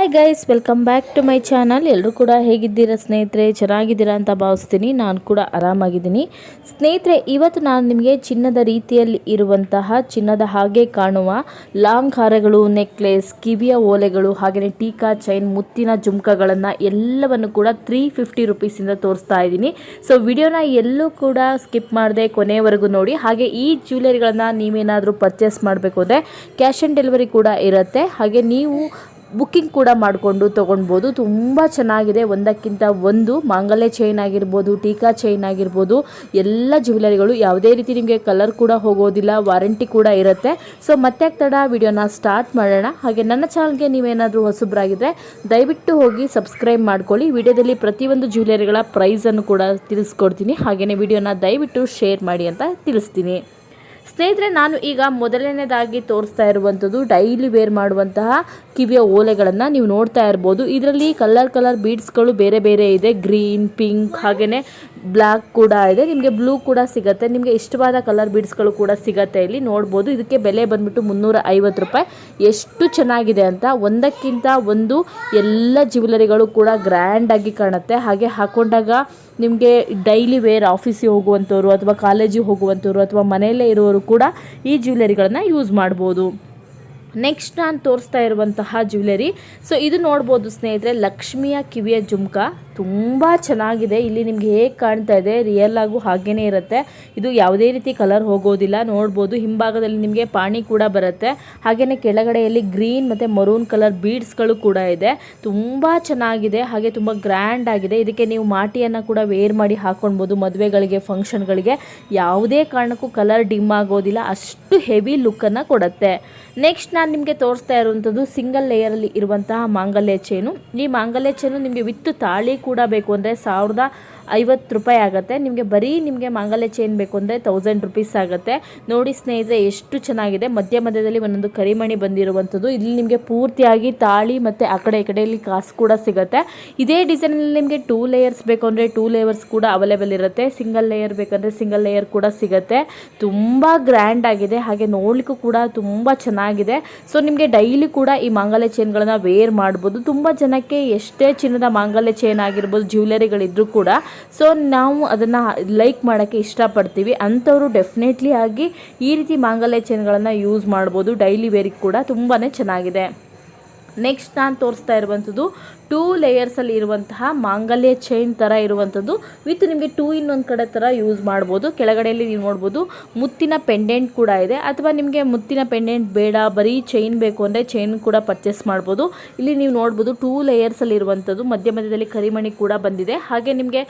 Hi guys welcome back to my channel ಎಲ್ಲರೂ ಕೂಡ ಹೇಗಿದ್ದೀರಾ ಸ್ನೇಹಿತರೆ? ಚೆನ್ನಾಗಿದ್ದೀರಾ ಅಂತ ಭಾವಿಸ್ತೀನಿ. ನಾನು ಕೂಡ ಆರಾಮಾಗಿದ್ದೀನಿ. ಸ್ನೇಹಿತರೆ, ಇವತ್ತು ನಾನು ನಿಮಗೆ ಚಿನ್ನದ ರೀತಿಯಲ್ಲಿ ಇರುವಂತಹ ಚಿನ್ನದ ಹಾಗೆ ಕಾಣುವ ಲಾಂಗ್ ಹಾರಗಳು ನೆಕ್ಲೆಸ್, ಕಿವಿಯ ಓಲೆಗಳು ಹಾಗೆಯೇ ಟೀಕಾ ಚೈನ್, ಮುತ್ತಿನ ಜುಮ್ಕಗಳನ್ನು ಎಲ್ಲವನ್ನು ಕೂಡ ತ್ರೀ ಫಿಫ್ಟಿ ರುಪೀಸಿಂದ ತೋರಿಸ್ತಾ ಇದ್ದೀನಿ. ಸೊ ವಿಡಿಯೋನ ಎಲ್ಲೂ ಕೂಡ ಸ್ಕಿಪ್ ಮಾಡದೆ ಕೊನೆಯವರೆಗೂ ನೋಡಿ. ಹಾಗೆ ಈ ಜ್ಯುವೆಲರಿಗಳನ್ನು ನೀವೇನಾದರೂ ಪರ್ಚೇಸ್ ಮಾಡಬೇಕು ಅಂದರೆ ಕ್ಯಾಶ್ ಆನ್ ಡೆಲಿವರಿ ಕೂಡ ಇರುತ್ತೆ. ಹಾಗೆ ನೀವು ಬುಕ್ಕಿಂಗ್ ಕೂಡ ಮಾಡಿಕೊಂಡು ತೊಗೊಳ್ಬೋದು. ತುಂಬ ಚೆನ್ನಾಗಿದೆ. ಒಂದಕ್ಕಿಂತ ಒಂದು ಮಾಂಗಲ್ಯ ಚೈನ್ ಆಗಿರ್ಬೋದು, ಟೀಕಾ ಚೈನ್ ಆಗಿರ್ಬೋದು, ಎಲ್ಲ ಜ್ಯುವೆಲರಿಗಳು ಯಾವುದೇ ರೀತಿ ನಿಮಗೆ ಕಲರ್ ಕೂಡ ಹೋಗೋದಿಲ್ಲ ವಾರಂಟಿ ಕೂಡ ಇರುತ್ತೆ. ಸೊ ಮತ್ತೆ ತಡ? ವಿಡಿಯೋನ ಸ್ಟಾರ್ಟ್ ಮಾಡೋಣ. ಹಾಗೆ ನನ್ನ ಚಾನಲ್ಗೆ ನೀವೇನಾದರೂ ಹೊಸಬ್ರಾಗಿದ್ದರೆ ದಯವಿಟ್ಟು ಹೋಗಿ ಸಬ್ಸ್ಕ್ರೈಬ್ ಮಾಡ್ಕೊಳ್ಳಿ. ವಿಡಿಯೋದಲ್ಲಿ ಪ್ರತಿಯೊಂದು ಜ್ಯುವೆಲರಿಗಳ ಪ್ರೈಸನ್ನು ಕೂಡ ತಿಳಿಸ್ಕೊಡ್ತೀನಿ. ಹಾಗೆಯೇ ವಿಡಿಯೋನ ದಯವಿಟ್ಟು ಶೇರ್ ಮಾಡಿ ಅಂತ ತಿಳಿಸ್ತೀನಿ. ಸ್ನೇಹಿತರೆ, ನಾನು ಈಗ ಮೊದಲನೇದಾಗಿ ತೋರಿಸ್ತಾ ಇರುವಂಥದ್ದು ಡೈಲಿ ವೇರ್ ಮಾಡುವಂತಹ ಕಿವಿಯ ಓಲೆಗಳನ್ನು ನೀವು ನೋಡ್ತಾ ಇರ್ಬೋದು. ಇದರಲ್ಲಿ ಕಲರ್ ಕಲರ್ ಬೀಡ್ಸ್ಗಳು ಬೇರೆ ಬೇರೆ ಇದೆ. ಗ್ರೀನ್, ಪಿಂಕ್ ಹಾಗೆಯೇ ಬ್ಲ್ಯಾಕ್ ಕೂಡ ಇದೆ. ನಿಮಗೆ ಬ್ಲೂ ಕೂಡ ಸಿಗುತ್ತೆ. ನಿಮಗೆ ಇಷ್ಟವಾದ ಕಲರ್ ಬೀಡ್ಸ್ಗಳು ಕೂಡ ಸಿಗುತ್ತೆ ಇಲ್ಲಿ. ನೋಡ್ಬೋದು. ಇದಕ್ಕೆ ಬೆಲೆ ಬಂದ್ಬಿಟ್ಟು ಮುನ್ನೂರ ಐವತ್ತು ರೂಪಾಯಿ. ಎಷ್ಟು ಚೆನ್ನಾಗಿದೆ ಅಂತ ಒಂದಕ್ಕಿಂತ ಒಂದು ಎಲ್ಲ ಜ್ಯುವೆಲರಿಗಳು ಕೂಡ ಗ್ರ್ಯಾಂಡಾಗಿ ಕಾಣುತ್ತೆ. ಹಾಗೆ ಹಾಕೊಂಡಾಗ ನಿಮಗೆ ಡೈಲಿ ವೇರ್ ಆಫೀಸಿಗೆ ಹೋಗುವಂಥವ್ರು ಅಥವಾ ಕಾಲೇಜಿಗೆ ಹೋಗುವಂಥವ್ರು ಅಥವಾ ಮನೆಯಲ್ಲೇ ಇರೋರು ಕೂಡ ಈ ಜ್ಯುವೆಲರಿಗಳನ್ನು ಯೂಸ್ ಮಾಡ್ಬೋದು. ನೆಕ್ಸ್ಟ್ ನಾನು ತೋರಿಸ್ತಾ ಇರುವಂತಹ ಜ್ಯುವೆಲರಿ ಸೊ ಇದು ನೋಡ್ಬೋದು ಸ್ನೇಹಿತರೆ ಲಕ್ಷ್ಮಿಯ ಕಿವಿಯ ಜುಮ್ಕ. ತುಂಬ ಚೆನ್ನಾಗಿದೆ. ಇಲ್ಲಿ ನಿಮ್ಗೆ ಹೇಗೆ ಕಾಣ್ತಾ ಇದೆ? ರಿಯಲ್ ಆಗು ಹಾಗೇನೇ ಇರುತ್ತೆ. ಇದು ಯಾವುದೇ ರೀತಿ ಕಲರ್ ಹೋಗೋದಿಲ್ಲ. ನೋಡ್ಬೋದು ಹಿಂಭಾಗದಲ್ಲಿ ನಿಮಗೆ ಪಾಣಿ ಕೂಡ ಬರುತ್ತೆ. ಹಾಗೆಯೇ ಕೆಳಗಡೆಯಲ್ಲಿ ಗ್ರೀನ್ ಮತ್ತು ಮರೂನ್ ಕಲರ್ ಬೀಡ್ಸ್ಗಳು ಕೂಡ ಇದೆ. ತುಂಬ ಚೆನ್ನಾಗಿದೆ. ಹಾಗೆ ತುಂಬ ಗ್ರ್ಯಾಂಡ್ ಆಗಿದೆ. ಇದಕ್ಕೆ ನೀವು ಮಾಟಿಯನ್ನು ಕೂಡ ವೇರ್ ಮಾಡಿ ಹಾಕೊಳ್ಬೋದು ಮದುವೆಗಳಿಗೆ ಫಂಕ್ಷನ್ಗಳಿಗೆ ಯಾವುದೇ ಕಾರಣಕ್ಕೂ ಕಲರ್ ಡಿಮ್ ಆಗೋದಿಲ್ಲ. ಅಷ್ಟು ಹೆವಿ ಲುಕ್ಕನ್ನು ಕೊಡುತ್ತೆ. ನೆಕ್ಸ್ಟ್ ನಾನು ನಿಮಗೆ ತೋರಿಸ್ತಾ ಇರುವಂಥದ್ದು ಸಿಂಗಲ್ ಲೇಯರಲ್ಲಿ ಇರುವಂತಹ ಮಾಂಗಲ್ಯ ಚೇನು ಈ ಮಾಂಗಲ್ಯ ಚೇನು ನಿಮಗೆ ವಿತ್ ತಾಳಿ ಕೂಡ ಬೇಕು ಅಂದರೆ ಸಾವಿರದ ಐವತ್ತು ರೂಪಾಯಿ ಆಗುತ್ತೆ. ನಿಮಗೆ ಬರೀ ನಿಮಗೆ ಮಾಂಗಲ್ಯ ಚೈನ್ ಬೇಕು ಅಂದರೆ ತೌಸಂಡ್ ರುಪೀಸ್ ಆಗುತ್ತೆ. ನೋಡಿ ಸ್ನೇಹಿತರೆ, ಎಷ್ಟು ಚೆನ್ನಾಗಿದೆ. ಮಧ್ಯ ಮಧ್ಯದಲ್ಲಿ ಒಂದೊಂದು ಕರಿಮಣಿ ಬಂದಿರುವಂಥದ್ದು. ಇಲ್ಲಿ ನಿಮಗೆ ಪೂರ್ತಿಯಾಗಿ ತಾಳಿ ಮತ್ತು ಆ ಕಡೆ ಈ ಕಡೆಯಲ್ಲಿ ಕಾಸು ಕೂಡ ಸಿಗುತ್ತೆ. ಇದೇ ಡಿಸೈನಲ್ಲಿ ನಿಮಗೆ ಟೂ ಲೇಯರ್ಸ್ ಬೇಕು ಅಂದರೆ ಟೂ ಲೇಯರ್ಸ್ ಕೂಡ ಅವೈಲೇಬಲ್ ಇರುತ್ತೆ. ಸಿಂಗಲ್ ಲೇಯರ್ ಬೇಕಂದರೆ ಸಿಂಗಲ್ ಲೇಯರ್ ಕೂಡ ಸಿಗುತ್ತೆ. ತುಂಬ ಗ್ರ್ಯಾಂಡ್ ಆಗಿದೆ. ಹಾಗೆ ನೋಡಲಿಕ್ಕೂ ಕೂಡ ತುಂಬ ಚೆನ್ನಾಗಿದೆ. ಸೊ ನಿಮಗೆ ಡೈಲಿ ಕೂಡ ಈ ಮಾಂಗಲ್ಯ ಚೈನ್ಗಳನ್ನು ವೇರ್ ಮಾಡ್ಬೋದು. ತುಂಬ ಜನಕ್ಕೆ ಎಷ್ಟೇ ಚಿನ್ನದ ಮಾಂಗಲ್ಯ ಚೈನ್ ಆಗಿರ್ಬೋದು ಜ್ಯುವೆಲರಿಗಳಿದ್ರೂ ಕೂಡ. ಸೊ ನಾವು ಅದನ್ನು ಲೈಕ್ ಮಾಡೋಕ್ಕೆ ಇಷ್ಟಪಡ್ತೀವಿ. ಅಂಥವರು ಡೆಫಿನೆಟ್ಲಿ ಆಗಿ ಈ ರೀತಿ ಮಾಂಗಲ್ಯ ಚೈನ್ಗಳನ್ನು ಯೂಸ್ ಮಾಡ್ಬೋದು. ಡೈಲಿ ವೇರಿಗೆ ಕೂಡ ತುಂಬಾ ಚೆನ್ನಾಗಿದೆ. ನೆಕ್ಸ್ಟ್ ನಾನು ತೋರಿಸ್ತಾ ಇರುವಂಥದ್ದು ಟೂ ಲೇಯರ್ಸಲ್ಲಿ ಇರುವಂತಹ ಮಾಂಗಲ್ಯ ಚೈನ್ ಥರ ಇರುವಂಥದ್ದು ವಿತ್ ನಿಮಗೆ ಟೂ ಇನ್ ಒಂದು ಕಡೆ ಥರ ಯೂಸ್ ಮಾಡ್ಬೋದು. ಕೆಳಗಡೆಯಲ್ಲಿ ನೀವು ನೋಡ್ಬೋದು ಮುತ್ತಿನ ಪೆಂಡೆಂಟ್ ಕೂಡ ಇದೆ. ಅಥವಾ ನಿಮಗೆ ಮುತ್ತಿನ ಪೆಂಡೆಂಟ್ ಬೇಡ, ಬರೀ ಚೈನ್ ಬೇಕು ಅಂದರೆ ಚೈನ್ ಕೂಡ ಪರ್ಚೇಸ್ ಮಾಡ್ಬೋದು. ಇಲ್ಲಿ ನೀವು ನೋಡ್ಬೋದು ಟೂ ಲೇಯರ್ಸಲ್ಲಿ ಇರುವಂಥದ್ದು ಮಧ್ಯ ಮಧ್ಯದಲ್ಲಿ ಕರಿಮಣಿ ಕೂಡ ಬಂದಿದೆ. ಹಾಗೆ ನಿಮಗೆ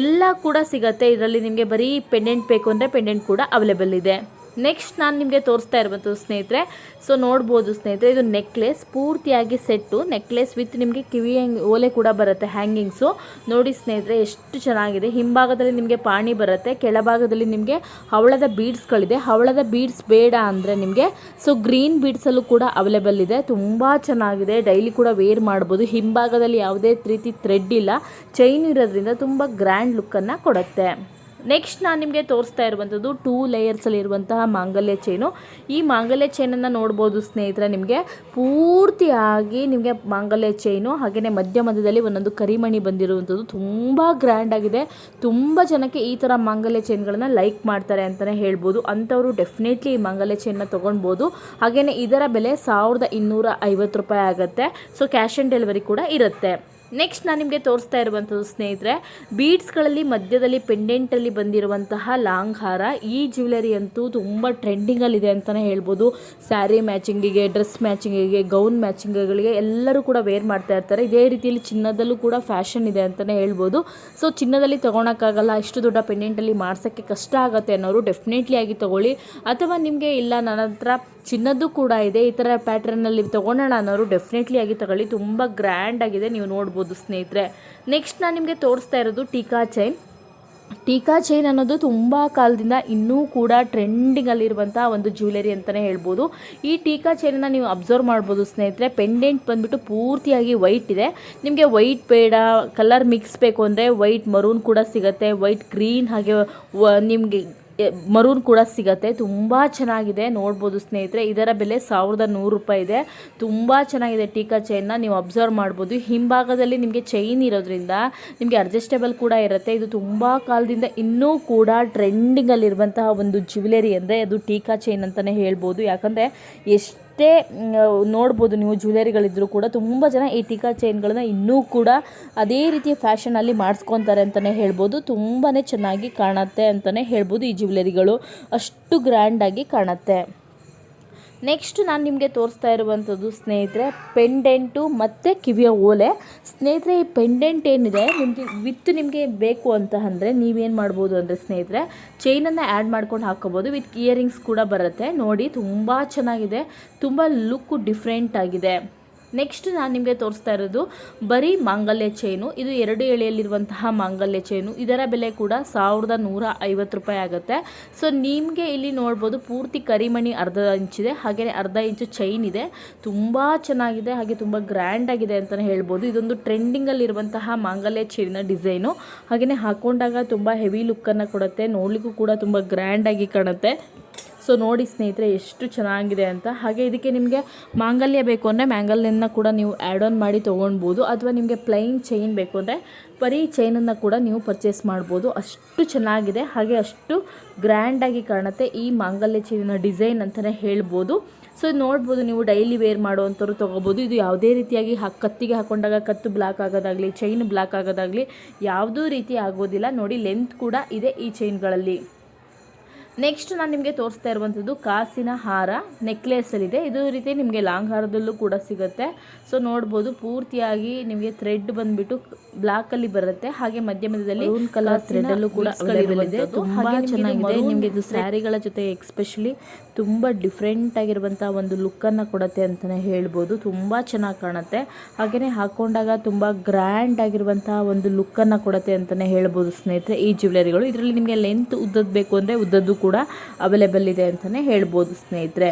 ಎಲ್ಲ ಕೂಡ ಸಿಗುತ್ತೆ. ಇದರಲ್ಲಿ ನಿಮಗೆ ಬರೀ ಪೆಂಡೆಂಟ್ ಬೇಕು ಅಂದರೆ ಪೆಂಡೆಂಟ್ ಕೂಡ ಅವೈಲೇಬಲ್ ಇದೆ. ನೆಕ್ಸ್ಟ್ ನಾನು ನಿಮಗೆ ತೋರಿಸ್ತಾ ಇರ್ಬೋದು ಸ್ನೇಹಿತರೆ. ಸೊ ನೋಡ್ಬೋದು ಸ್ನೇಹಿತರೆ, ಇದು ನೆಕ್ಲೆಸ್ ಪೂರ್ತಿಯಾಗಿ ಸೆಟ್ಟು ನೆಕ್ಲೆಸ್ ವಿತ್ ನಿಮಗೆ ಕಿವಿ ಓಲೆ ಕೂಡ ಬರುತ್ತೆ ಹ್ಯಾಂಗಿಂಗ್ಸು ನೋಡಿ ಸ್ನೇಹಿತರೆ, ಎಷ್ಟು ಚೆನ್ನಾಗಿದೆ. ಹಿಂಭಾಗದಲ್ಲಿ ನಿಮಗೆ ಪಾಣಿ ಬರುತ್ತೆ, ಕೆಳಭಾಗದಲ್ಲಿ ನಿಮಗೆ ಹವಳದ ಬೀಡ್ಸ್ಗಳಿದೆ ಹವಳದ ಬೀಡ್ಸ್ ಬೇಡ ಅಂದರೆ ನಿಮಗೆ ಸೊ ಗ್ರೀನ್ ಬೀಡ್ಸಲ್ಲೂ ಕೂಡ ಅವೈಲೇಬಲ್ ಇದೆ. ತುಂಬ ಚೆನ್ನಾಗಿದೆ. ಡೈಲಿ ಕೂಡ ವೇರ್ ಮಾಡ್ಬೋದು. ಹಿಂಭಾಗದಲ್ಲಿ ಯಾವುದೇ ರೀತಿ ಥ್ರೆಡ್ ಇಲ್ಲ. ಚೈನ್ ಇರೋದ್ರಿಂದ ತುಂಬ ಗ್ರ್ಯಾಂಡ್ ಲುಕ್ಕನ್ನು ಕೊಡುತ್ತೆ. ನೆಕ್ಸ್ಟ್ ನಾನು ನಿಮಗೆ ತೋರಿಸ್ತಾ ಇರುವಂಥದ್ದು ಟೂ ಲೇಯರ್ಸಲ್ಲಿ ಇರುವಂತಹ ಮಾಂಗಲ್ಯ ಚೈನು ಈ ಮಾಂಗಲ್ಯ ಚೈನನ್ನು ನೋಡ್ಬೋದು ಸ್ನೇಹಿತರೆ ನಿಮಗೆ. ಪೂರ್ತಿಯಾಗಿ ನಿಮಗೆ ಮಾಂಗಲ್ಯ ಚೈನು ಹಾಗೆಯೇ ಮಧ್ಯ ಮಧ್ಯದಲ್ಲಿ ಒಂದೊಂದು ಕರಿಮಣಿ ಬಂದಿರುವಂಥದ್ದು ತುಂಬ ಗ್ರ್ಯಾಂಡ್ ಆಗಿದೆ. ತುಂಬ ಜನಕ್ಕೆ ಈ ಥರ ಮಾಂಗಲ್ಯ ಚೈನ್ಗಳನ್ನು ಲೈಕ್ ಮಾಡ್ತಾರೆ ಅಂತಲೇ ಹೇಳ್ಬೋದು. ಅಂಥವರು ಡೆಫಿನೆಟ್ಲಿ ಈ ಮಾಂಗಲ್ಯ ಚೈನ್ನ ತೊಗೊಳ್ಬೋದು ಹಾಗೆಯೇ ಇದರ ಬೆಲೆ ಸಾವಿರದ ಇನ್ನೂರ ಐವತ್ತು ರೂಪಾಯಿ ಆಗುತ್ತೆ. ಸೊ ಕ್ಯಾಶ್ ಆನ್ ಡೆಲಿವರಿ ಕೂಡ ಇರುತ್ತೆ. ನೆಕ್ಸ್ಟ್ ನಾನು ನಿಮಗೆ ತೋರಿಸ್ತಾ ಇರುವಂಥದ್ದು ಸ್ನೇಹಿತರೆ ಬೀಡ್ಸ್ಗಳಲ್ಲಿ ಮಧ್ಯದಲ್ಲಿ ಪೆಂಡೆಂಟಲ್ಲಿ ಬಂದಿರುವಂತಹ ಲಾಂಗ್ ಹಾರ ಈ ಜ್ಯುವೆಲರಿ ಅಂತೂ ತುಂಬ ಟ್ರೆಂಡಿಂಗಲ್ಲಿದೆ ಅಂತಲೇ ಹೇಳ್ಬೋದು. ಸ್ಯಾರಿ ಮ್ಯಾಚಿಂಗಿಗೆ ಡ್ರೆಸ್ ಮ್ಯಾಚಿಂಗಿಗೆ ಗೌನ್ ಮ್ಯಾಚಿಂಗ್ಗಳಿಗೆ ಎಲ್ಲರೂ ಕೂಡ ವೇರ್ ಮಾಡ್ತಾ ಇರ್ತಾರೆ. ಇದೇ ರೀತಿಯಲ್ಲಿ ಚಿನ್ನದಲ್ಲೂ ಕೂಡ ಫ್ಯಾಷನ್ ಇದೆ ಅಂತಲೇ ಹೇಳ್ಬೋದು. ಸೊ ಚಿನ್ನದಲ್ಲಿ ತೊಗೊಳಕ್ಕಾಗಲ್ಲ, ಇಷ್ಟು ದೊಡ್ಡ ಪೆಂಡೆಂಟಲ್ಲಿ ಮಾಡ್ಸೋಕ್ಕೆ ಕಷ್ಟ ಆಗುತ್ತೆ ಅನ್ನೋರು ಡೆಫಿನೆಟ್ಲಿ ಆಗಿ ತೊಗೊಳ್ಳಿ. ಅಥವಾ ನಿಮಗೆ ಇಲ್ಲ, ನನ್ನ ಹತ್ರ ಚಿನ್ನದ್ದು ಕೂಡ ಇದೆ, ಈ ಥರ ಪ್ಯಾಟ್ರನ್ನಲ್ಲಿ ತೊಗೊಳೋಣ ಅನ್ನೋರು ಡೆಫಿನೆಟ್ಲಿ ಆಗಿ ತಗೊಳ್ಳಿ. ತುಂಬ ಗ್ರ್ಯಾಂಡ್ ಆಗಿದೆ, ನೀವು ನೋಡ್ಬೋದು. ಸ್ನೇಹಿತರೆ. ನೆಕ್ಸ್ಟ್ ನಾನು ನಿಮಗೆ ತೋರಿಸ್ತಾ ಇರೋದು ಟೀಕಾ ಚೈನ್ ಟೀಕಾ ಚೈನ್ ಅನ್ನೋದು ತುಂಬ ಕಾಲದಿಂದ ಇನ್ನೂ ಕೂಡ ಟ್ರೆಂಡಿಂಗಲ್ಲಿರುವಂಥ ಒಂದು ಜ್ಯುವೆಲರಿ ಅಂತಲೇ ಹೇಳ್ಬೋದು. ಈ ಟೀಕಾ ಚೈನನ್ನು ನೀವು ಅಬ್ಸರ್ವ್ ಮಾಡ್ಬೋದು ಸ್ನೇಹಿತರೆ. ಪೆಂಡೆಂಟ್ ಬಂದುಬಿಟ್ಟು ಪೂರ್ತಿಯಾಗಿ ವೈಟ್ ಇದೆ. ನಿಮಗೆ ವೈಟ್ ಬೇಡ ಕಲರ್ ಮಿಕ್ಸ್ ಬೇಕು ಅಂದರೆ ವೈಟ್ ಮರೂನ್ ಕೂಡ ಸಿಗುತ್ತೆ ವೈಟ್ ಗ್ರೀನ್ ಹಾಗೆ ನಿಮಗೆ ಮರೂನ್ ಕೂಡ ಸಿಗತ್ತೆ. ತುಂಬ ಚೆನ್ನಾಗಿದೆ. ನೋಡ್ಬೋದು ಸ್ನೇಹಿತರೆ, ಇದರ ಬೆಲೆ ಸಾವಿರದ ನೂರು ರೂಪಾಯಿ ಇದೆ. ತುಂಬ ಚೆನ್ನಾಗಿದೆ ಟೀಕಾ ಚೈನ್ನ ನೀವು ಅಬ್ಸರ್ವ್ ಮಾಡ್ಬೋದು. ಹಿಂಭಾಗದಲ್ಲಿ ನಿಮಗೆ ಚೈನ್ ಇರೋದ್ರಿಂದ ನಿಮಗೆ ಅಡ್ಜಸ್ಟೇಬಲ್ ಕೂಡ ಇರುತ್ತೆ. ಇದು ತುಂಬ ಕಾಲದಿಂದ ಇನ್ನೂ ಕೂಡ ಟ್ರೆಂಡಿಂಗಲ್ಲಿರುವಂತಹ ಒಂದು ಜ್ಯುವೆಲರಿ ಅಂದರೆ ಅದು ಟೀಕಾ ಚೈನ್ ಅಂತಲೇ ಹೇಳ್ಬೋದು. ಯಾಕಂದರೆ ಎಷ್ಟು ಎಷ್ಟೇ ಮ್, ನೋಡ್ಬೋದು ನೀವು ಜ್ಯುವೆಲರಿಗಳಿದ್ರು ಕೂಡ ತುಂಬ ಜನ ಈ ಟೀಕಾ ಚೈನ್ಗಳನ್ನ ಇನ್ನೂ ಕೂಡ ಅದೇ ರೀತಿಯ ಫ್ಯಾಷನಲ್ಲಿ ಮಾಡಿಸ್ಕೊತಾರೆ ಅಂತಲೇ ಹೇಳ್ಬೋದು. ತುಂಬಾ ಚೆನ್ನಾಗಿ ಕಾಣುತ್ತೆ ಅಂತಲೇ ಹೇಳ್ಬೋದು ಈ ಜ್ಯುವೆಲರಿಗಳು. ಅಷ್ಟು ಗ್ರ್ಯಾಂಡಾಗಿ ಕಾಣುತ್ತೆ. ನೆಕ್ಸ್ಟ್ ನಾನು ನಿಮಗೆ ತೋರಿಸ್ತಾ ಇರುವಂಥದ್ದು ಸ್ನೇಹಿತರೆ ಪೆಂಡೆಂಟು ಮತ್ತು ಕಿವಿಯ ಓಲೆ. ಸ್ನೇಹಿತರೆ, ಈ ಪೆಂಡೆಂಟ್ ಏನಿದೆ, ನಿಮಗೆ ವಿತ್ ನಿಮಗೆ ಬೇಕು ಅಂತ ಅಂದರೆ ನೀವೇನು ಮಾಡ್ಬೋದು ಅಂದರೆ ಸ್ನೇಹಿತರೆ ಚೈನನ್ನು ಆ್ಯಡ್ ಮಾಡ್ಕೊಂಡು ಹಾಕೋಬೋದು ವಿತ್ ಇಯರಿಂಗ್ಸ್ ಕೂಡ ಬರುತ್ತೆ. ನೋಡಿ, ತುಂಬ ಚೆನ್ನಾಗಿದೆ. ತುಂಬ ಲುಕ್ಕು ಡಿಫ್ರೆಂಟ್ ಆಗಿದೆ. ನೆಕ್ಸ್ಟ್ ನಾನು ನಿಮಗೆ ತೋರಿಸ್ತಾ ಇರೋದು ಬರೀ ಮಾಂಗಲ್ಯ ಚೈನು ಇದು ಎರಡು ಎಳೆಯಲ್ಲಿರುವಂತಹ ಮಾಂಗಲ್ಯ ಚೈನು ಇದರ ಬೆಲೆ ಕೂಡ ಸಾವಿರದ ನೂರ ಐವತ್ತು ರೂಪಾಯಿ ಆಗುತ್ತೆ. ಸೊ ನಿಮಗೆ ಇಲ್ಲಿ ನೋಡ್ಬೋದು ಪೂರ್ತಿ ಕರಿಮಣಿ ಅರ್ಧ ಇಂಚಿದೆ ಹಾಗೆಯೇ ಅರ್ಧ ಇಂಚು ಚೈನ್ ಇದೆ. ತುಂಬ ಚೆನ್ನಾಗಿದೆ, ಹಾಗೆ ತುಂಬ ಗ್ರ್ಯಾಂಡ್ ಆಗಿದೆ ಅಂತಲೇ ಹೇಳ್ಬೋದು. ಇದೊಂದು ಟ್ರೆಂಡಿಂಗಲ್ಲಿರುವಂತಹ ಮಾಂಗಲ್ಯ ಚೈನ ಡಿಸೈನು ಹಾಗೆಯೇ ಹಾಕೊಂಡಾಗ ತುಂಬ ಹೆವಿ ಲುಕ್ಕನ್ನು ಕೊಡುತ್ತೆ, ನೋಡಲಿಕ್ಕೂ ಕೂಡ ತುಂಬ ಗ್ರ್ಯಾಂಡಾಗಿ ಕಾಣುತ್ತೆ. ಸೊ ನೋಡಿ ಸ್ನೇಹಿತರೆ, ಎಷ್ಟು ಚೆನ್ನಾಗಿದೆ ಅಂತ. ಹಾಗೆ ಇದಕ್ಕೆ ನಿಮಗೆ ಮಾಂಗಲ್ಯ ಬೇಕು ಅಂದರೆ ಮ್ಯಾಂಗಲ್ಯನ ಕೂಡ ನೀವು ಆ್ಯಡ್ ಆನ್ ಮಾಡಿ ತೊಗೊಳ್ಬೋದು ಅಥವಾ ನಿಮಗೆ ಪ್ಲೈನ್ ಚೈನ್ ಬೇಕು ಅಂದರೆ ಬರೀ ಚೈನನ್ನು ಕೂಡ ನೀವು ಪರ್ಚೇಸ್ ಮಾಡ್ಬೋದು. ಅಷ್ಟು ಚೆನ್ನಾಗಿದೆ. ಹಾಗೆ ಅಷ್ಟು ಗ್ರ್ಯಾಂಡಾಗಿ ಕಾಣುತ್ತೆ ಈ ಮಾಂಗಲ್ಯ ಚೈನಿನ ಡಿಸೈನ್ ಅಂತಲೇ ಹೇಳ್ಬೋದು. ಸೊ ಇದು ನೋಡ್ಬೋದು ನೀವು ಡೈಲಿ ವೇರ್ ಮಾಡುವಂಥವ್ರು ತೊಗೋಬೋದು. ಇದು ಯಾವುದೇ ರೀತಿಯಾಗಿ ಹಾ, ಕತ್ತಿಗೆ ಹಾಕೊಂಡಾಗ ಕತ್ತು ಬ್ಲಾಕ್ ಆಗೋದಾಗಲಿ ಚೈನ್ ಬ್ಲಾಕ್ ಆಗೋದಾಗಲಿ ಯಾವುದೂ ರೀತಿ ಆಗೋದಿಲ್ಲ. ನೋಡಿ ಲೆಂತ್ ಕೂಡ ಇದೆ ಈ ಚೈನ್ಗಳಲ್ಲಿ ನೆಕ್ಸ್ಟ್ ನಾನು ನಿಮಗೆ ತೋರಿಸ್ತಾ ಇರುವಂಥದ್ದು ಕಾಸಿನ ಹಾರ ನೆಕ್ಲೆಸಲ್ಲಿದೆ ಇದು. ರೀತಿ ನಿಮಗೆ ಲಾಂಗ್ ಹಾರದಲ್ಲೂ ಕೂಡ ಸಿಗುತ್ತೆ. ಸೊ ನೋಡ್ಬೋದು ಪೂರ್ತಿಯಾಗಿ ನಿಮಗೆ ಥ್ರೆಡ್ ಬಂದ್ಬಿಟ್ಟು ಬ್ಲ್ಯಾಕಲ್ಲಿ ಬರುತ್ತೆ. ಹಾಗೆ ಮಧ್ಯ ಮಧ್ಯದಲ್ಲಿ ಕಲರ್ ಥ್ರೆಡಲ್ಲೂ ಕೂಡ ಅವೈಲೇಬಲ್ ಇದೆ. ತುಂಬ ಚೆನ್ನಾಗಿದೆ. ನಿಮಗೆ ಇದು ಸ್ಯಾರಿಗಳ ಜೊತೆ ಎಕ್ಸ್ಪೆಷಲಿ ತುಂಬ ಡಿಫ್ರೆಂಟ್ ಆಗಿರುವಂಥ ಒಂದು ಲುಕ್ಕನ್ನು ಕೊಡುತ್ತೆ ಅಂತಲೇ ಹೇಳ್ಬೋದು. ತುಂಬ ಚೆನ್ನಾಗಿ ಕಾಣುತ್ತೆ. ಹಾಗೆಯೇ ಹಾಕೊಂಡಾಗ ತುಂಬ ಗ್ರ್ಯಾಂಡ್ ಆಗಿರುವಂಥ ಒಂದು ಲುಕ್ಕನ್ನು ಕೊಡುತ್ತೆ ಅಂತಲೇ ಹೇಳ್ಬೋದು ಸ್ನೇಹಿತರೆ ಈ ಜ್ಯುವೆಲರಿಗಳು ಇದರಲ್ಲಿ ನಿಮಗೆ ಲೆಂತ್ ಉದ್ದದ್ದು ಬೇಕು ಅಂದರೆ ಉದ್ದದ್ದು ಕೂಡ ಅವೈಲೇಬಲ್ ಇದೆ ಅಂತಲೇ ಹೇಳ್ಬೋದು ಸ್ನೇಹಿತರೆ.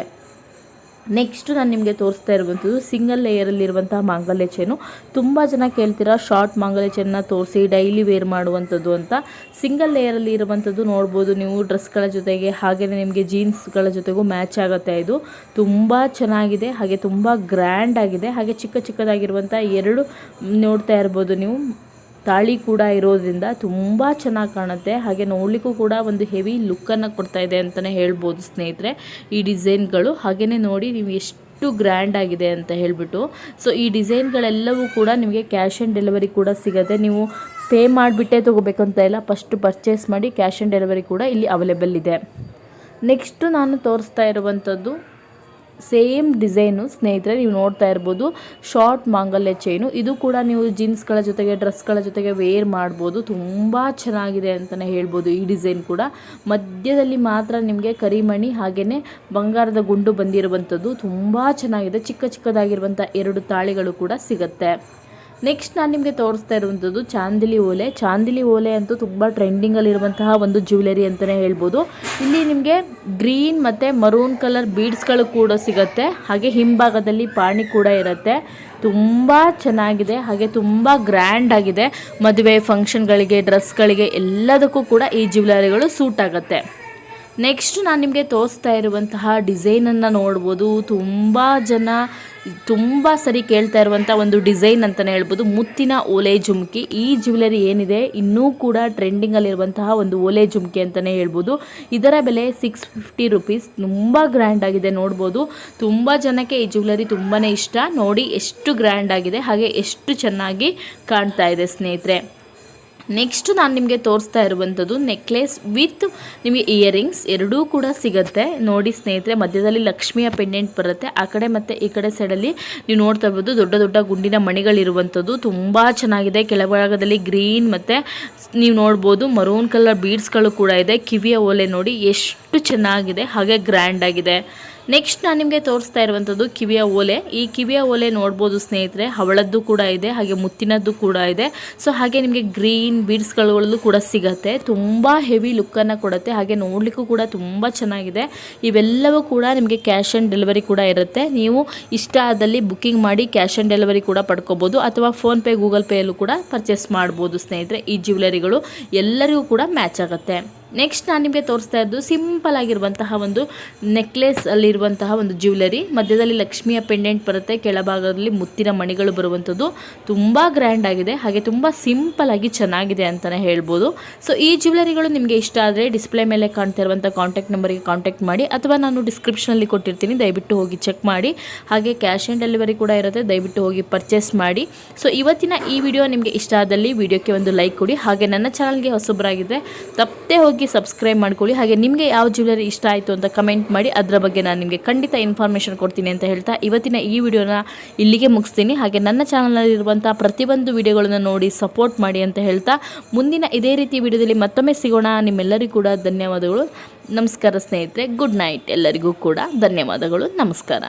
ನೆಕ್ಸ್ಟ್ ನಾನು ನಿಮಗೆ ತೋರಿಸ್ತಾ ಇರುವಂಥದ್ದು ಸಿಂಗಲ್ ಲೇಯರಲ್ಲಿರುವಂತಹ ಮಾಂಗಲ್ಯ ಚೇನು ತುಂಬ ಜನ ಕೇಳ್ತೀರಾ ಶಾರ್ಟ್ ಮಾಂಗಲ್ಯ ಚೇನ್ನ ತೋರಿಸಿ ಡೈಲಿ ವೇರ್ ಮಾಡುವಂಥದ್ದು ಅಂತ. ಸಿಂಗಲ್ ಲೇಯರಲ್ಲಿ ಇರುವಂಥದ್ದು ನೋಡ್ಬೋದು ನೀವು ಡ್ರೆಸ್ಗಳ ಜೊತೆಗೆ ಹಾಗೆಯೇ ನಿಮಗೆ ಜೀನ್ಸ್ಗಳ ಜೊತೆಗೂ ಮ್ಯಾಚ್ ಆಗುತ್ತೆ ಇದು. ತುಂಬ ಚೆನ್ನಾಗಿದೆ, ಹಾಗೆ ತುಂಬ ಗ್ರ್ಯಾಂಡ್ ಆಗಿದೆ, ಹಾಗೆ ಚಿಕ್ಕ ಚಿಕ್ಕದಾಗಿರುವಂಥ ಎರಡು ನೋಡ್ತಾ ಇರ್ಬೋದು ನೀವು. ತಾಳಿ ಕೂಡ ಇರೋದ್ರಿಂದ ತುಂಬ ಚೆನ್ನಾಗಿ ಕಾಣುತ್ತೆ. ಹಾಗೆ ನೋಡಲಿಕ್ಕೂ ಕೂಡ ಒಂದು ಹೆವಿ ಲುಕ್ಕನ್ನು ಕೊಡ್ತಾ ಇದೆ ಅಂತಲೇ ಹೇಳ್ಬೋದು ಸ್ನೇಹಿತರೆ. ಈ ಡಿಸೈನ್ಗಳು ಹಾಗೆಯೇ ನೋಡಿ ನೀವು ಎಷ್ಟು ಗ್ರ್ಯಾಂಡ್ ಆಗಿದೆ ಅಂತ ಹೇಳಿಬಿಟ್ಟು. ಸೊ ಈ ಡಿಸೈನ್ಗಳೆಲ್ಲವೂ ಕೂಡ ನಿಮಗೆ ಕ್ಯಾಶ್ ಆನ್ ಡೆಲಿವರಿ ಕೂಡ ಸಿಗುತ್ತೆ. ನೀವು ಪೇ ಮಾಡಿಬಿಟ್ಟೇ ತೊಗೋಬೇಕಂತ ಇಲ್ಲ ಫಸ್ಟ್ ಪರ್ಚೇಸ್ ಮಾಡಿ ಕ್ಯಾಶ್ ಆನ್ ಡೆಲಿವರಿ ಕೂಡ ಇಲ್ಲಿ ಅವೈಲೇಬಲ್ ಇದೆ. ನೆಕ್ಸ್ಟು ನಾನು ತೋರಿಸ್ತಾ ಇರುವಂಥದ್ದು ಸೇಮ್ ಡಿಸೈನು ಸ್ನೇಹಿತರೆ, ನೀವು ನೋಡ್ತಾ ಇರ್ಬೋದು. ಶಾರ್ಟ್ ಮಾಂಗಲ್ಯ ಚೈನು ಇದು ಕೂಡ ನೀವು ಜೀನ್ಸ್ಗಳ ಜೊತೆಗೆ ಡ್ರೆಸ್ಗಳ ಜೊತೆಗೆ ವೇರ್ ಮಾಡ್ಬೋದು. ತುಂಬ ಚೆನ್ನಾಗಿದೆ ಅಂತಲೇ ಹೇಳ್ಬೋದು ಈ ಡಿಸೈನ್ ಕೂಡ. ಮಧ್ಯದಲ್ಲಿ ಮಾತ್ರ ನಿಮಗೆ ಕರಿಮಣಿ ಹಾಗೆಯೇ ಬಂಗಾರದ ಗುಂಡು ಬಂದಿರುವಂಥದ್ದು. ತುಂಬ ಚೆನ್ನಾಗಿದೆ. ಚಿಕ್ಕ ಚಿಕ್ಕದಾಗಿರುವಂಥ ಎರಡು ತಾಳಿಗಳು ಕೂಡ ಸಿಗುತ್ತೆ. ನೆಕ್ಸ್ಟ್ ನಾನು ನಿಮಗೆ ತೋರಿಸ್ತಾ ಇರುವಂಥದ್ದು ಚಾಂದಿಲಿ ಓಲೆ. ಚಾಂದಿಲಿ ಓಲೆ ಅಂತೂ ತುಂಬ ಟ್ರೆಂಡಿಂಗಲ್ಲಿರುವಂತಹ ಒಂದು ಜ್ಯುವೆಲರಿ ಅಂತಲೇ ಹೇಳ್ಬೋದು. ಇಲ್ಲಿ ನಿಮಗೆ ಗ್ರೀನ್ ಮತ್ತು ಮರೂನ್ ಕಲರ್ ಬೀಡ್ಸ್ಗಳು ಕೂಡ ಸಿಗುತ್ತೆ. ಹಾಗೆ ಹಿಂಭಾಗದಲ್ಲಿ ಪಾಣಿ ಕೂಡ ಇರುತ್ತೆ. ತುಂಬ ಚೆನ್ನಾಗಿದೆ. ಹಾಗೆ ತುಂಬ ಗ್ರ್ಯಾಂಡ್ ಆಗಿದೆ. ಮದುವೆ ಫಂಕ್ಷನ್ಗಳಿಗೆ ಡ್ರೆಸ್ಗಳಿಗೆ ಎಲ್ಲದಕ್ಕೂ ಕೂಡ ಈ ಜ್ಯುವೆಲರಿಗಳು ಸೂಟ್ ಆಗುತ್ತೆ. ನೆಕ್ಸ್ಟ್ ನಾನು ನಿಮಗೆ ತೋರಿಸ್ತಾ ಇರುವಂತಹ ಡಿಸೈನನ್ನು ನೋಡ್ಬೋದು. ತುಂಬ ಜನ ತುಂಬ ಸರಿ ಕೇಳ್ತಾ ಇರುವಂಥ ಒಂದು ಡಿಸೈನ್ ಅಂತಲೇ ಹೇಳ್ಬೋದು. ಮುತ್ತಿನ ಓಲೆ ಜುಮ್ಕಿ. ಈ ಜ್ಯುವೆಲರಿ ಏನಿದೆ, ಇನ್ನೂ ಕೂಡ ಟ್ರೆಂಡಿಂಗಲ್ಲಿರುವಂತಹ ಒಂದು ಓಲೆ ಜುಮ್ಕಿ ಅಂತಲೇ ಹೇಳ್ಬೋದು. ಇದರ ಬೆಲೆ ಸಿಕ್ಸ್ ಫಿಫ್ಟಿ ರುಪೀಸ್ ತುಂಬ ಗ್ರ್ಯಾಂಡ್ ಆಗಿದೆ ನೋಡ್ಬೋದು. ತುಂಬ ಜನಕ್ಕೆ ಈ ಜ್ಯುವೆಲರಿ ತುಂಬಾ ಇಷ್ಟ. ನೋಡಿ, ಎಷ್ಟು ಗ್ರ್ಯಾಂಡ್ ಆಗಿದೆ. ಹಾಗೆ ಎಷ್ಟು ಚೆನ್ನಾಗಿ ಕಾಣ್ತಾ ಇದೆ ಸ್ನೇಹಿತರೆ. ನೆಕ್ಸ್ಟ್ ನಾನು ನಿಮಗೆ ತೋರಿಸ್ತಾ ಇರುವಂಥದ್ದು ನೆಕ್ಲೆಸ್ ವಿತ್ ನಿಮಗೆ ಇಯರಿಂಗ್ಸ್ ಎರಡೂ ಕೂಡ ಸಿಗುತ್ತೆ. ನೋಡಿ ಸ್ನೇಹಿತರೆ, ಮಧ್ಯದಲ್ಲಿ ಲಕ್ಷ್ಮಿಯ ಪೆಂಡೆಂಟ್ ಬರುತ್ತೆ. ಆ ಕಡೆ ಮತ್ತು ಈ ಕಡೆ ಸೈಡಲ್ಲಿ ನೀವು ನೋಡ್ತಾ ಇರ್ಬೋದು ದೊಡ್ಡ ದೊಡ್ಡ ಗುಂಡಿನ ಮಣಿಗಳಿರುವಂಥದ್ದು ತುಂಬ ಚೆನ್ನಾಗಿದೆ. ಕೆಳಭಾಗದಲ್ಲಿ ಗ್ರೀನ್ ಮತ್ತು ನೀವು ನೋಡ್ಬೋದು ಮರೂನ್ ಕಲರ್ ಬೀಡ್ಸ್ಗಳು ಕೂಡ ಇದೆ. ಕಿವಿಯ ಓಲೆ ನೋಡಿ ಎಷ್ಟು ಚೆನ್ನಾಗಿದೆ. ಹಾಗೆ ಗ್ರ್ಯಾಂಡ್ ಆಗಿದೆ. ನೆಕ್ಸ್ಟ್ ನಾನು ನಿಮಗೆ ತೋರಿಸ್ತಾ ಇರುವಂಥದ್ದು ಕಿವಿಯ ಓಲೆ. ಈ ಕಿವಿಯ ಓಲೆ ನೋಡ್ಬೋದು ಸ್ನೇಹಿತರೆ, ಹವಳದ್ದು ಕೂಡ ಇದೆ, ಹಾಗೆ ಮುತ್ತಿನದ್ದು ಕೂಡ ಇದೆ. ಸೊ ಹಾಗೆ ನಿಮಗೆ ಗ್ರೀನ್ ಬೀಡ್ಸ್ಗಳಲ್ಲೂ ಕೂಡ ಸಿಗತ್ತೆ. ತುಂಬ ಹೆವಿ ಲುಕ್ಕನ್ನು ಕೊಡುತ್ತೆ. ಹಾಗೆ ನೋಡಲಿಕ್ಕೂ ಕೂಡ ತುಂಬ ಚೆನ್ನಾಗಿದೆ. ಇವೆಲ್ಲವೂ ಕೂಡ ನಿಮಗೆ ಕ್ಯಾಶ್ ಆನ್ ಡೆಲಿವರಿ ಕೂಡ ಇರುತ್ತೆ. ನೀವು ಇಷ್ಟ ಆದಲ್ಲಿ ಬುಕ್ಕಿಂಗ್ ಮಾಡಿ ಕ್ಯಾಶ್ ಆನ್ ಡೆಲಿವರಿ ಕೂಡ ಪಡ್ಕೋಬೋದು, ಅಥವಾ ಫೋನ್ಪೇ ಗೂಗಲ್ ಪೇಯಲ್ಲೂ ಕೂಡ ಪರ್ಚೇಸ್ ಮಾಡ್ಬೋದು ಸ್ನೇಹಿತರೆ. ಈ ಜ್ಯುವೆಲರಿಗಳು ಎಲ್ಲರಿಗೂ ಕೂಡ ಮ್ಯಾಚ್ ಆಗುತ್ತೆ. ನೆಕ್ಸ್ಟ್ ನಾನು ನಿಮಗೆ ತೋರಿಸ್ತಾ ಇದ್ದು ಸಿಂಪಲ್ ಆಗಿರುವಂತಹ ಒಂದು ನೆಕ್ಲೆಸ್ ಅಲ್ಲಿರುವಂತಹ ಒಂದು ಜ್ಯುವೆಲರಿ ಮಧ್ಯದಲ್ಲಿ ಲಕ್ಷ್ಮಿಯ ಪೆಂಡೆಂಟ್ ಬರುತ್ತೆ, ಕೆಳಭಾಗದಲ್ಲಿ ಮುತ್ತಿನ ಮಣಿಗಳು ಬರುವಂಥದ್ದು. ತುಂಬ ಗ್ರ್ಯಾಂಡ್ ಆಗಿದೆ, ಹಾಗೆ ತುಂಬ ಸಿಂಪಲ್ ಆಗಿ ಚೆನ್ನಾಗಿದೆ ಅಂತಲೇ ಹೇಳ್ಬೋದು. ಸೊ ಈ ಜ್ಯುವೆಲರಿಗಳು ನಿಮಗೆ ಇಷ್ಟ ಆದರೆ ಡಿಸ್ಪ್ಲೇ ಮೇಲೆ ಕಾಣ್ತಾ ಇರುವಂಥ ಕಾಂಟ್ಯಾಕ್ಟ್ ನಂಬರಿಗೆ ಕಾಂಟ್ಯಾಕ್ಟ್ ಮಾಡಿ, ಅಥವಾ ನಾನು ಡಿಸ್ಕ್ರಿಪ್ಷನಲ್ಲಿ ಕೊಟ್ಟಿರ್ತೀನಿ, ದಯವಿಟ್ಟು ಹೋಗಿ ಚೆಕ್ ಮಾಡಿ. ಹಾಗೆ ಕ್ಯಾಶ್ ಆನ್ ಡೆಲಿವರಿ ಕೂಡ ಇರುತ್ತೆ, ದಯವಿಟ್ಟು ಹೋಗಿ ಪರ್ಚೇಸ್ ಮಾಡಿ. ಸೊ ಇವತ್ತಿನ ಈ ವಿಡಿಯೋ ನಿಮಗೆ ಇಷ್ಟ ಆದಲ್ಲಿ ವಿಡಿಯೋಕ್ಕೆ ಒಂದು ಲೈಕ್ ಕೊಡಿ. ಹಾಗೆ ನನ್ನ ಚಾನಲ್ಗೆ ಹೊಸೊಬ್ಬರಾಗಿದ್ದರೆ ತಪ್ಪದೆ ಹೋಗಿ ಸಬ್ಸ್ಕ್ರೈಬ್ ಮಾಡ್ಕೊಳ್ಳಿ. ಹಾಗೆ ನಿಮಗೆ ಯಾವ ಜ್ಯುವೆಲರಿ ಇಷ್ಟ ಆಯಿತು ಅಂತ ಕಮೆಂಟ್ ಮಾಡಿ. ಅದರ ಬಗ್ಗೆ ನಾನು ನಿಮಗೆ ಖಂಡಿತ ಇನ್ಫಾರ್ಮೇಷನ್ ಕೊಡ್ತೀನಿ ಅಂತ ಹೇಳ್ತಾ ಇವತ್ತಿನ ಈ ವಿಡಿಯೋನ ಇಲ್ಲಿಗೆ ಮುಗಿಸ್ತೀನಿ. ಹಾಗೆ ನನ್ನ ಚಾನಲಲ್ಲಿರುವಂಥ ಪ್ರತಿಯೊಂದು ವಿಡಿಯೋಗಳನ್ನು ನೋಡಿ ಸಪೋರ್ಟ್ ಮಾಡಿ ಅಂತ ಹೇಳ್ತಾ ಮುಂದಿನ ಇದೇ ರೀತಿ ವಿಡಿಯೋದಲ್ಲಿ ಮತ್ತೊಮ್ಮೆ ಸಿಗೋಣ. ನಿಮ್ಮೆಲ್ಲರಿಗೂ ಕೂಡ ಧನ್ಯವಾದಗಳು. ನಮಸ್ಕಾರ ಸ್ನೇಹಿತರೆ ಗುಡ್ ನೈಟ್ ಎಲ್ಲರಿಗೂ ಕೂಡ ಧನ್ಯವಾದಗಳು. ನಮಸ್ಕಾರ.